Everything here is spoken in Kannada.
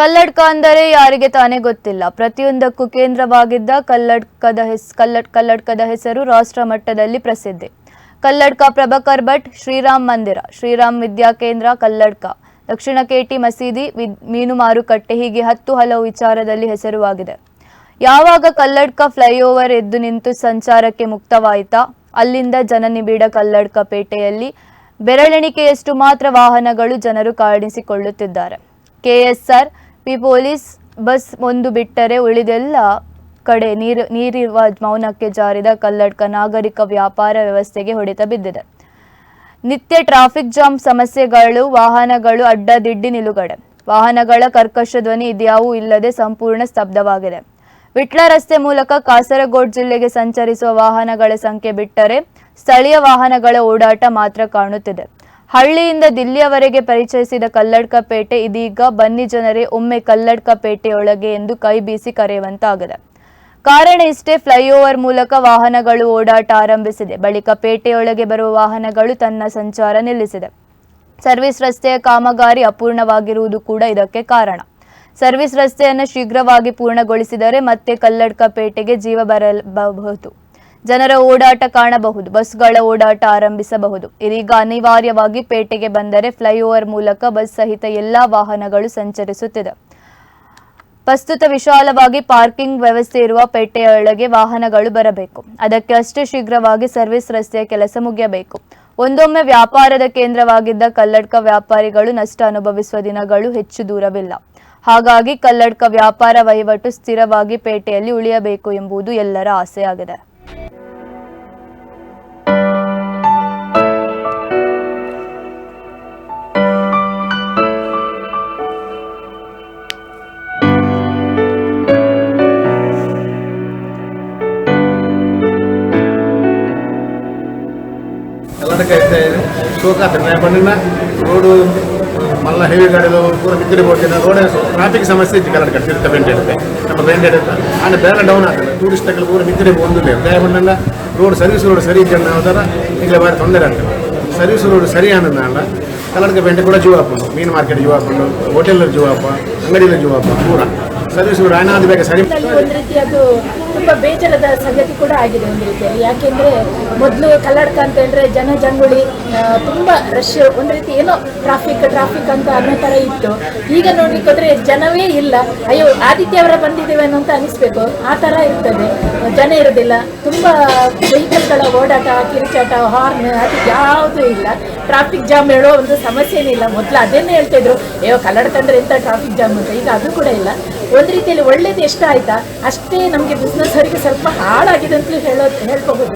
ಕಲ್ಲಡ್ಕ ಅಂದರೆ ಯಾರಿಗೆ ತಾನೇ ಗೊತ್ತಿಲ್ಲ. ಪ್ರತಿಯೊಂದಕ್ಕೂ ಕೇಂದ್ರವಾಗಿದ್ದ ಕಲ್ಲಡ್ಕದ ಹೆಸ್, ಕಲ್ಲಡ್, ಕಲ್ಲಡ್ಕದ ಹೆಸರು ರಾಷ್ಟ್ರ ಮಟ್ಟದಲ್ಲಿ ಪ್ರಸಿದ್ಧಿ. ಕಲ್ಲಡ್ಕ ಪ್ರಭಾಕರ್ ಭಟ್, ಶ್ರೀರಾಮ್ ಮಂದಿರ, ಶ್ರೀರಾಮ್ ವಿದ್ಯಾಕೇಂದ್ರ ಕಲ್ಲಡ್ಕ. ದಕ್ಷಿಣ ಕೇಟಿ ಮಸೀದಿ ಮೀನು ಮಾರುಕಟ್ಟೆ ಹೀಗೆ ಹತ್ತು ಹಲವು ವಿಚಾರದಲ್ಲಿ ಹೆಸರುವಾಗಿದೆ. ಯಾವಾಗ ಕಲ್ಲಡ್ಕ ಫ್ಲೈಓವರ್ ಎದ್ದು ನಿಂತು ಸಂಚಾರಕ್ಕೆ ಮುಕ್ತವಾಯಿತಾ, ಅಲ್ಲಿಂದ ಜನನಿಬಿಡ ಕಲ್ಲಡ್ಕ ಪೇಟೆಯಲ್ಲಿ ಬೆರಳೆಣಿಕೆಯಷ್ಟು ಮಾತ್ರ ವಾಹನಗಳು ಜನರು ಕಾಣಿಸಿಕೊಳ್ಳುತ್ತಿದ್ದಾರೆ ಕೆಎಸ್ಆರ್ ಪಿ ಪೊಲೀಸ್ ಬಸ್ ಒಂದು ಬಿಟ್ಟರೆ ಉಳಿದೆಲ್ಲ ಕಡೆ ನೀರು, ನೀರಿರುವ ಮೌನಕ್ಕೆ ಜಾರಿದ ಕಲ್ಲಡ್ಕ ನಾಗರಿಕ ವ್ಯಾಪಾರ ವ್ಯವಸ್ಥೆಗೆ ಹೊಡೆತ ಬಿದ್ದಿದೆ. ನಿತ್ಯ ಟ್ರಾಫಿಕ್ ಜಾಮ್ ಸಮಸ್ಯೆಗಳು, ವಾಹನಗಳು ಅಡ್ಡದಿಡ್ಡಿ ನಿಲುಗಡೆ. ವಾಹನಗಳ ಕರ್ಕಶ ಧ್ವನಿ ಇದ್ಯಾವೂ ಇಲ್ಲದೆ ಸಂಪೂರ್ಣ ಸ್ತಬ್ಧವಾಗಿದೆ. ವಿಟ್ಲ ರಸ್ತೆ ಮೂಲಕ ಕಾಸರಗೋಡ್ ಜಿಲ್ಲೆಗೆ ಸಂಚರಿಸುವ ವಾಹನಗಳ ಸಂಖ್ಯೆ ಬಿಟ್ಟರೆ ಸ್ಥಳೀಯ ವಾಹನಗಳ ಓಡಾಟ ಮಾತ್ರ ಕಾಣುತ್ತಿದೆ. ಹಳ್ಳಿಯಿಂದ ದಿಲ್ಲಿಯವರೆಗೆ ಪರಿಚಯಿಸಿದ ಕಲ್ಲಡ್ಕ ಪೇಟೆ ಇದೀಗ ಬನ್ನಿ ಜನರೇ ಒಮ್ಮೆ ಕಲ್ಲಡ್ಕ ಪೇಟೆಯೊಳಗೆ ಎಂದು ಕೈ ಬೀಸಿ ಕರೆಯುವಂತಾಗಿದೆ. ಕಾರಣ ಇಷ್ಟೇ, ಫ್ಲೈಓವರ್ ಮೂಲಕ ವಾಹನಗಳು ಓಡಾಟ ಆರಂಭಿಸಿದೆ. ಬಳಿಕ ಪೇಟೆಯೊಳಗೆ ಬರುವ ವಾಹನಗಳು ತನ್ನ ಸಂಚಾರ ನಿಲ್ಲಿಸಿದೆ. ಸರ್ವಿಸ್ ರಸ್ತೆಯ ಕಾಮಗಾರಿ ಅಪೂರ್ಣವಾಗಿರುವುದು ಕೂಡ ಇದಕ್ಕೆ ಕಾರಣ. ಸರ್ವಿಸ್ ರಸ್ತೆಯನ್ನು ಶೀಘ್ರವಾಗಿ ಪೂರ್ಣಗೊಳಿಸಿದರೆ ಮತ್ತೆ ಕಲ್ಲಡ್ಕ ಪೇಟೆಗೆ ಜೀವ ಬರಬಹುದು ಜನರ ಓಡಾಟ ಕಾಣಬಹುದು, ಬಸ್ಗಳ ಓಡಾಟ ಆರಂಭಿಸಬಹುದು. ಇದೀಗ ಅನಿವಾರ್ಯವಾಗಿ ಪೇಟೆಗೆ ಬಂದರೆ ಫ್ಲೈಓವರ್ ಮೂಲಕ ಬಸ್ ಸಹಿತ ಎಲ್ಲಾ ವಾಹನಗಳು ಸಂಚರಿಸುತ್ತಿದೆ. ಪ್ರಸ್ತುತ ವಿಶಾಲವಾಗಿ ಪಾರ್ಕಿಂಗ್ ವ್ಯವಸ್ಥೆ ಇರುವ ಪೇಟೆಯೊಳಗೆ ವಾಹನಗಳು ಬರಬೇಕು. ಅದಕ್ಕೆ ಅಷ್ಟೇ ಶೀಘ್ರವಾಗಿ ಸರ್ವಿಸ್ ರಸ್ತೆಯ ಕೆಲಸ ಮುಗಿಯಬೇಕು. ಒಂದೊಮ್ಮೆ ವ್ಯಾಪಾರದ ಕೇಂದ್ರವಾಗಿದ್ದ ಕಲ್ಲಡ್ಕ ವ್ಯಾಪಾರಿಗಳು ನಷ್ಟ ಅನುಭವಿಸುವ ದಿನಗಳು ಹೆಚ್ಚು ದೂರವಿಲ್ಲ. ಹಾಗಾಗಿ ಕಲ್ಲಡ್ಕ ವ್ಯಾಪಾರ ವಹಿವಾಟು ಸ್ಥಿರವಾಗಿ ಪೇಟೆಯಲ್ಲಿ ಉಳಿಯಬೇಕು ಎಂಬುದು ಎಲ್ಲರ ಆಸೆಯಾಗಿದೆ. ಎಲ್ಲದಕ್ಕೆ ಸೋಕಾತ ಬಂದಿನ ರೋಡು ಮಲ್ಲ ಹೆವಿ ಗಾಡಿಗಳು ಪೂರ ಬಿದ್ದರೆ ಬೋಟಿನ ರೋಡ್ ಟ್ರಾಫಿಕ್ ಸಮಸ್ಯೆ ಇತ್ತು ಕನ್ನಡ ಕಡೆ ತಿರುತ್ತ ಬೆಂಡ್ ಇರುತ್ತೆ ನಮ್ಮ ಬೆಂಡ್ ಇರುತ್ತೆ ಆನೆ ಬೇರೆ ಡೌನ್ ಆಗ್ತದೆ ಟೂರಿಸ್ಟ್ಗಳು ಪೂರ ಬಿದ್ದರೆ ಒಂದು ದಯಮಂಡನ ರೋಡ್ ಸರ್ವಿಸ್ ರೋಡ್ ಸರಿ ಇದ್ದ ಹೋದಾರ ಈಗಲೇ ಬಾರಿ ತೊಂದರೆ ಆಗ್ತದೆ ಸರ್ವಿಸ್ ರೋಡ್ ಸರಿ ಅನ್ನೋದಲ್ಲ ಕನ್ನಡಕ ಬೆಂಡೆ ಕೂಡ ಜೀವ ಹಾಕೊಂಡು ಮೀನು ಮಾರ್ಕೆಟ್ ಜೀವ ಹಾಕೊಂಡು ಹೋಟೆಲ್ ಜೀವ ಹಾಪ ಅಂಗಡಿಯಲ್ಲಿ ಜೀವ ಹಾಪ ಪೂರ ಒಂದು ಅದು ತುಂಬಾ ಬೇಜಾರದ ಸಂಗತಿ ಕೂಡ ಆಗಿದೆ ಒಂದು ರೀತಿಯಲ್ಲಿ. ಯಾಕೆಂದ್ರೆ ಮೊದಲು ಕಲ್ಲಡ್ಕ ಅಂತ ಹೇಳಿದ್ರೆ ಜನ ಜಂಗುಳಿ ತುಂಬಾ ರಶ್ ಒಂದು ರೀತಿ ಏನೋ ಟ್ರಾಫಿಕ್ ಟ್ರಾಫಿಕ್ ಅಂತ ಅನ್ನೋ ತರ ಇತ್ತು. ಈಗ ನೋಡ್ಲಿಕ್ಕೆ ಹೋದ್ರೆ ಜನವೇ ಇಲ್ಲ. ಅಯ್ಯೋ, ಆದಿತ್ಯ ಅವರ ಬಂದಿದ್ದೇವೆ ಅನ್ನೋ ಅಂತ ಅನಿಸ್ಬೇಕು. ಆ ತರ ಇರ್ತದೆ. ಜನ ಇರೋದಿಲ್ಲ. ತುಂಬಾ ವೆಹಿಕಲ್ಗಳ ಓಡಾಟ, ಕಿರುಚಾಟ ಹಾರ್ನ್ ಅದು ಯಾವುದೂ ಇಲ್ಲ. ಟ್ರಾಫಿಕ್ ಜಾಮ್ ಹೇಳೋ ಒಂದು ಸಮಸ್ಯೆನೇ ಇಲ್ಲ. ಮೊದಲು ಅದೇನೇ ಹೇಳ್ತಿದ್ರು, ಅಯ್ಯೋ, ಕಲ್ಲಡ್ಕ ಅಂದ್ರೆ ಎಂತ ಟ್ರಾಫಿಕ್ ಜಾಮ್ ಅಂತ. ಈಗ ಅದು ಕೂಡ ಇಲ್ಲ. ಒಂದು ರೀತಿಯಲ್ಲಿ ಒಳ್ಳೇದು ಎಷ್ಟು ಆಯ್ತಾ ಅಷ್ಟೇ ನಮಗೆ ಬಿಸ್ನೆಸ್ ಅವರಿಗೆ ಸ್ವಲ್ಪ ಹಾಳಾಗಿದೆ ಅಂತಲೂ ಹೇಳೋದು ಹೇಳ್ಕೋಬಹುದು